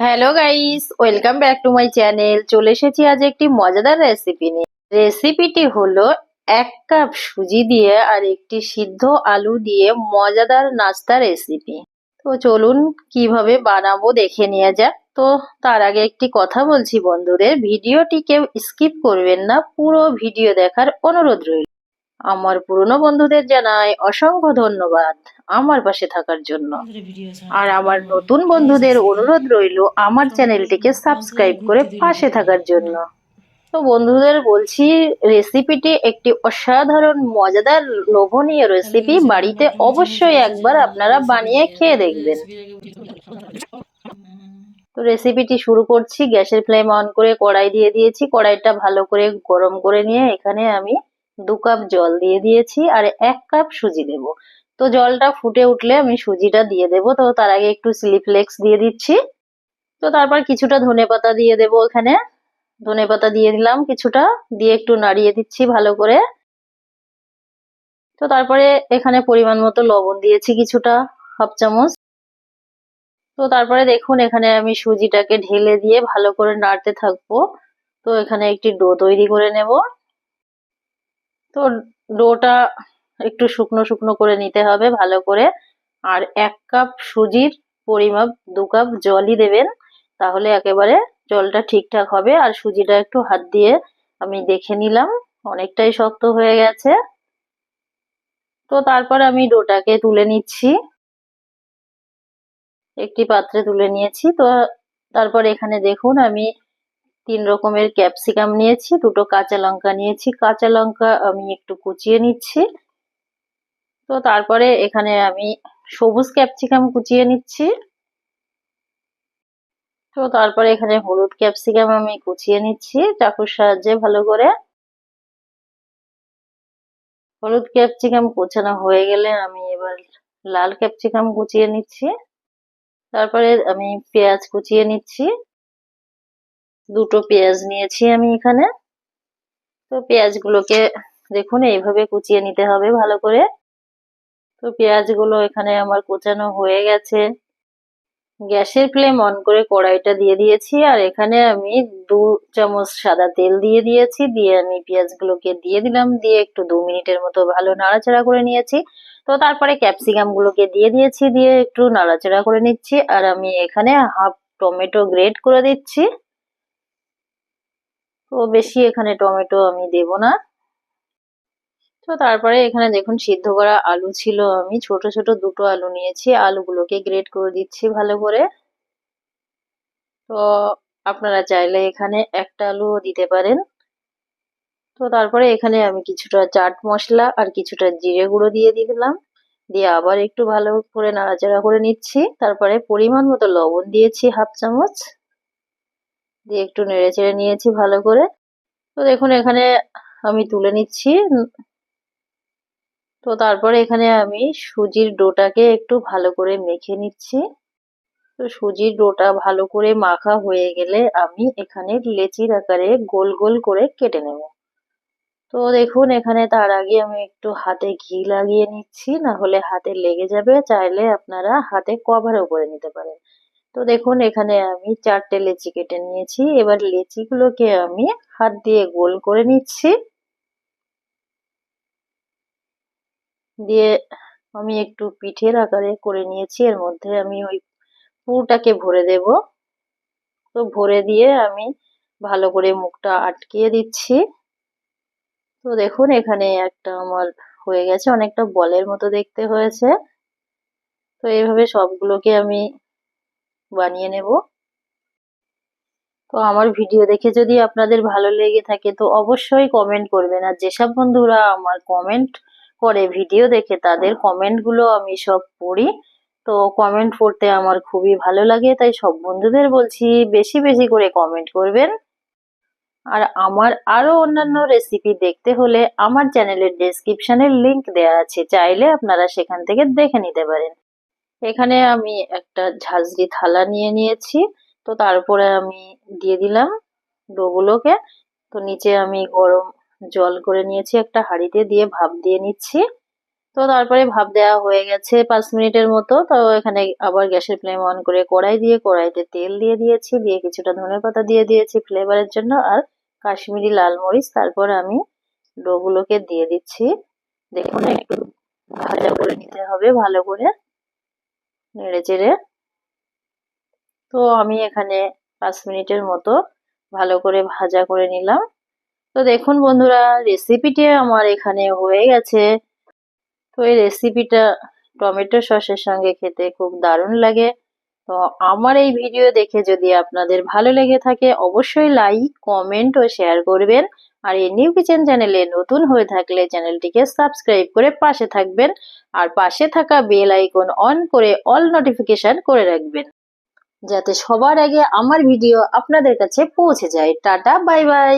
Hello guys welcome back to my channel চলে এসেছি আজ একটি মজাদার রেসিপি নিয়ে। রেসিপিটি হলো এক কাপ সুজি দিয়ে আর একটি সিদ্ধ আলু দিয়ে মজাদার নাস্তা রেসিপি তো চলুন কীভাবে বানাবো দেখে নিয়ে যাক। তো তার আগে একটি কথা বলছি বন্ধুদের ভিডিওটি কেউ স্কিপ করবেন না, পুরো ভিডিও দেখার অনুরোধ রইল। আমার পুরনো বন্ধুদের জানাই অসংখ্য ধন্যবাদ আমার পাশে থাকার জন্য। আর আমার নতুন বন্ধুদের অনুরোধ রইল আমার চ্যানেলটিকে সাবস্ক্রাইব করে পাশে থাকার জন্য। তো বন্ধুদের বলছি রেসিপিটি একটি অসাধারণ মজাদার লোভনীয় রেসিপি বাড়িতে অবশ্যই একবার আপনারা বানিয়ে খেয়ে দেখবেন। তো রেসিপিটি শুরু করছি গ্যাসের ফ্লেম অন করে কড়াই দিয়ে দিয়েছি কড়াইটা ভালো করে গরম করে নিয়ে এখানে আমি দু কাপ জল দিয়ে দিয়েছি আর এক কাপ সুজি দেব তো জলটা ফুটে উঠলে আমি সুজিটা দিয়ে দেব। তো তার আগে একটু চিলি ফ্লেক্স দিয়ে দিচ্ছি। তো তারপর কিছুটা ধনে পাতা দিয়ে দেব এখানে ধনে পাতা দিয়ে দিলাম কিছুটা, দিয়ে একটু নাড়িয়ে দিচ্ছি ভালো করে। তো তারপরে এখানে পরিমাণ মতো লবণ দিয়েছি কিছুটা, হাফ চামচ। তো তারপরে দেখুন, এখানে আমি সুজিটাকে ঢেলে দিয়ে ভালো করে নাড়তে থাকব। তো এখানে একটি ডো তৈরি করে নেব। তো ডোটা একটু শুকনো শুকনো করে নিতে হবে ভালো করে। আর এক কাপ সুজির পরিমাপ, দু কাপ জলই দেবেন, তাহলে একেবারে জলটা ঠিকঠাক হবে। আর সুজিটা একটু হাত দিয়ে আমি দেখে নিলাম, অনেকটাই শক্ত হয়ে গেছে। তো তারপর আমি ডোটাকে তুলে নিচ্ছি। একটি পাত্রে তুলে নিয়েছি। তো তারপর এখানে দেখুন আমি তিন রকমের ক্যাপসিকাম নিয়েছি, দুটো কাঁচা লঙ্কা নিয়েছি। কাঁচা লঙ্কা আমি একটু কুচিয়ে নিচ্ছি। তো তারপরে এখানে আমি সবুজ ক্যাপসিকাম কুচিয়ে নিচ্ছি। তো তারপরে এখানে হলুদ ক্যাপসিকাম আমি কুচিয়ে নিচ্ছি, চাকুর সাহায্যে ভালো করে। হলুদ ক্যাপসিকাম কুচানো হয়ে গেলে আমি এবার লাল ক্যাপসিকাম কুচিয়ে নিচ্ছি। তারপরে আমি পেঁয়াজ কুচিয়ে নিচ্ছি। দুটো পেঁয়াজ নিয়েছি আমি এখানে। তো পেঁয়াজগুলোকে দেখুন, এইভাবে কুচিয়ে নিতে হবে ভালো করে। তো পেঁয়াজগুলো এখানে আমার কুচানো হয়ে গেছে। গ্যাসের ফ্লেম অন করে কড়াইটা দিয়ে দিয়েছি, আর এখানে আমি দু চামচ সাদা তেল দিয়ে দিয়েছি। দিয়ে আমি পেঁয়াজগুলোকে দিয়ে দিলাম, দিয়ে একটু দু মিনিটের মতো ভালো নাড়াচাড়া করে নিয়েছি। তো তারপরে ক্যাপসিকাম গুলোকে দিয়ে দিয়েছি, দিয়ে একটু নাড়াচাড়া করে নিচ্ছি। আর আমি এখানে হাফ টমেটো গ্রেট করে দিচ্ছি। তো বেশি এখানে টমেটো আমি দেব না। তো তারপরে এখানে দেখুন, সিদ্ধ করা আলু ছিল আমি। ছোট ছোট দুটো আলু নিয়েছি। আলুগুলোকে গ্রেট করে দিচ্ছি ভালো করে। তো আপনারা চাইলে এখানে একটা আলুও দিতে পারেন। তো তারপরে এখানে আমি কিছুটা চাট মশলা আর কিছুটা জিরে গুঁড়ো দিয়ে দিলাম। দিয়ে আবার একটু ভালো করে নাড়াচাড়া করে নিচ্ছি। তারপরে পরিমাণ মতো লবণ দিয়েছি হাফ চামচ। দিয়ে একটু নেড়ে চেড়ে নিয়েছি ভালো করে। তো দেখুন, এখানে আমি তুলে নিচ্ছি। তো তারপরে এখানে আমি সুজির ডোটাকে একটু ভালো করে মেখে নিচ্ছি। তো সুজির ডোটা ভালো করে মাখা হয়ে গেলে আমি এখানে লেচির আকারে গোল গোল করে কেটে নেব। তো দেখুন, এখানে তার আগে আমি একটু হাতে ঘি লাগিয়ে নিচ্ছি না হলে হাতে লেগে যাবে। চাইলে আপনারা হাতে কভারও করে নিতে পারেন। তো দেখুন, এখানে আমি চারটে লেচি কেটে নিয়েছি। এবার লেচিগুলোকে আমি হাত দিয়ে গোল করে নিচ্ছি। দিয়ে আমি একটু পিঠের আকারে করে নিয়েছি। এর মধ্যে আমি ওই পুরটাকে ভরে দেব। তো ভরে দিয়ে আমি ভালো করে মুখটা আটকিয়ে দিচ্ছি। তো দেখুন, এখানে একটা আমার হয়ে গেছে। অনেকটা বলের মতো দেখতে হয়েছে। তো এইভাবে সবগুলোকে আমি বানিয়ে নেব। তো আমার ভিডিও দেখে যদি আপনাদের ভালো লেগে থাকে, তো অবশ্যই কমেন্ট করবেন। আর যেসব বন্ধুরা আমার কমেন্ট করে, ভিডিও দেখে, তাদের কমেন্টগুলো আমি সব পড়ি। তো কমেন্ট পড়তে আমার খুবই ভালো লাগে, তাই সব বন্ধুদের বলছি, বেশি বেশি করে কমেন্ট করবেন। আর আমার আরও অন্যান্য রেসিপি দেখতে হলে আমার চ্যানেলের ডেসক্রিপশনের লিংক দেওয়া আছে, চাইলে আপনারা সেখান থেকে দেখে নিতে পারেন। এখানে আমি একটা ঝাঁঝরি থালা নিয়ে নিয়েছি। তো তারপরে আমি দিয়ে দিলাম ডোগুলোকে। তো নিচে আমি গরম জল করে নিয়েছি, একটা হাঁড়িতে দিয়ে ভাপ দিয়ে নিচ্ছি। তো তারপরে ভাপ দেওয়া হয়ে গেছে পাঁচ মিনিটের মতো। তো এখানে আবার গ্যাসের ফ্লেম অন করে কড়াই দিয়ে কড়াইতে তেল দিয়ে দিয়েছি, দিয়ে কিছুটা ধনে পাতা দিয়ে দিয়েছি ফ্লেভারের জন্য আর কাশ্মীরি লাল মরিচ। তারপর আমি ডোগুলোকে দিয়ে দিচ্ছি। দেখুন, একটু ভাজা করে নিতে হবে ভালো করে। নেড়ে চেড়ে। তো আমি এখানে পাঁচ মিনিটের মতো ভালো করে ভাজা করে নিলাম। তো দেখুন বন্ধুরা রেসিপিটি আমার এখানে হয়ে গেছে। তো এই রেসিপিটা টমেটো সসের সঙ্গে খেতে খুব দারুণ লাগে। তো আমার এই ভিডিও দেখে যদি আপনাদের ভালো লেগে থাকে, অবশ্যই লাইক কমেন্ট ও শেয়ার করবেন। আর এই নিউ কিচেন চ্যানেলে নতুন হয়ে থাকলে চ্যানেলটিকে সাবস্ক্রাইব করে পাশে থাকবেন আর পাশে থাকা বেল আইকন অন করে অল নোটিফিকেশন করে রাখবেন। যাতে সবার আগে আমার ভিডিও আপনাদের কাছে পৌঁছে যায়। Tata bye bye